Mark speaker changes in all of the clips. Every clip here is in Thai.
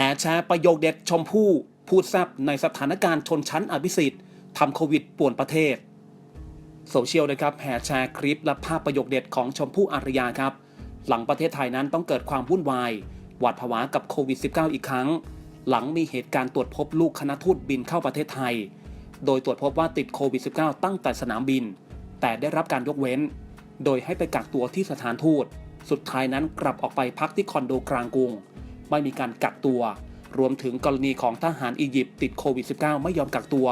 Speaker 1: แห่แชร์ประโยคเด็ดชมพู่พูดแซบในสถานการณ์ชนชั้นอภิสิทธิ์ทำโควิดป่วนประเทศ โซเชียลนะครับแห่แชร์คลิปและภาพประโยคเด็ดของชมพู่อารยาครับ หลังประเทศไทยนั้นต้องเกิดความวุ่นวาย หวาดผวากับโควิด -19 อีกครั้ง หลังมีเหตุการณ์ตรวจพบลูกคณะทูตบินเข้าประเทศไทย โดยตรวจพบว่าติดโควิด -19 ตั้งแต่สนามบิน แต่ได้รับการยกเว้น โดยให้ไปกักตัวที่สถานทูต สุดท้ายนั้นกลับออกไปพักที่คอนโดกลางกรุง ไม่มีการกักตัว รวมถึงกรณีของทหารอียิปต์ติดโควิด -19 ไม่ยอมกักตัว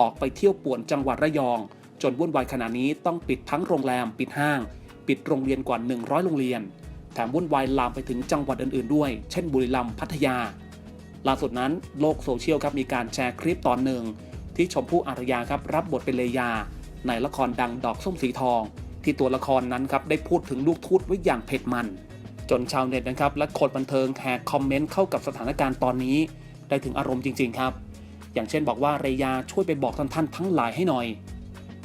Speaker 1: ออกไปเที่ยวป่วนจังหวัดระยอง จนวุ่นวายขณะนี้ต้องปิดทั้งโรงแรม ปิดห้าง ปิดโรงเรียนกว่า 100 โรงเรียน แถมวุ่นวายลามไปถึงจังหวัดอื่นๆด้วย เช่นบุรีรัมย์พัทยา ล่าสุดนั้นโลกโซเชียลครับมีการแชร์คลิปตอนหนึ่ง ที่ชมพู่อารยาครับรับบทเป็นเลยา ในละครดังดอกส้มสีทอง ที่ตัวละครนั้นครับได้พูดถึงลูกทูตไว้อย่างเผ็ดมัน จนชาวเน็ตนะครับและคนบันเทิงแหกคอมเมนต์เข้ากับสถานการณ์ตอนนี้ ได้ถึงอารมณ์จริง ๆ ครับ อย่างเช่นบอกว่าเรยาช่วยไปบอกท่านท่านทั้งหลายให้หน่อย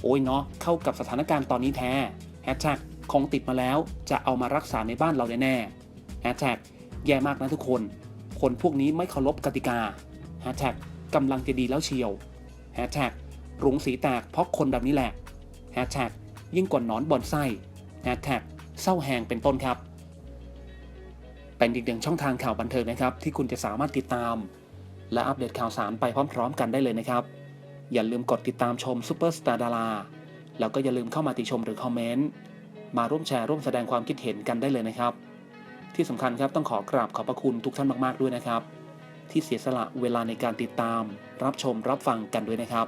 Speaker 1: โอ้ยเนาะเข้ากับสถานการณ์ตอนนี้แท้แฮชแท็กคงติดมาแล้ว จะเอามารักษาในบ้านเราแน่แฮชแท็กแย่มากนะทุกคน คนพวกนี้ไม่เคารพกติกาแฮชแท็กกำลังจะดีแล้วเชียวแฮชแท็กรุงสีแตกเพราะคนแบบนี้แหละแฮชแท็กยิ่งกว่านอนบอนไส้แฮชแท็กเศร้าแหงเป็นต้นครับ เป็นอีกหนึ่งช่องทางข่าวบันเทิงนะครับ ที่คุณจะสามารถติดตาม และอัปเดตข่าวสารไปพร้อม ๆ กันได้เลยนะครับ อย่าลืมกดติดตามชมซูเปอร์สตาร์ดาราแล้วก็อย่าลืมเข้ามาติชมหรือคอมเมนต์มาร่วมแชร์ร่วมแสดงความคิดเห็นกันได้เลยนะครับ ที่สำคัญครับต้องขอกราบขอบพระคุณทุกท่านมากๆด้วยนะครับ ที่เสียสละเวลาในการติดตาม รับชมรับฟังกันด้วยนะครับ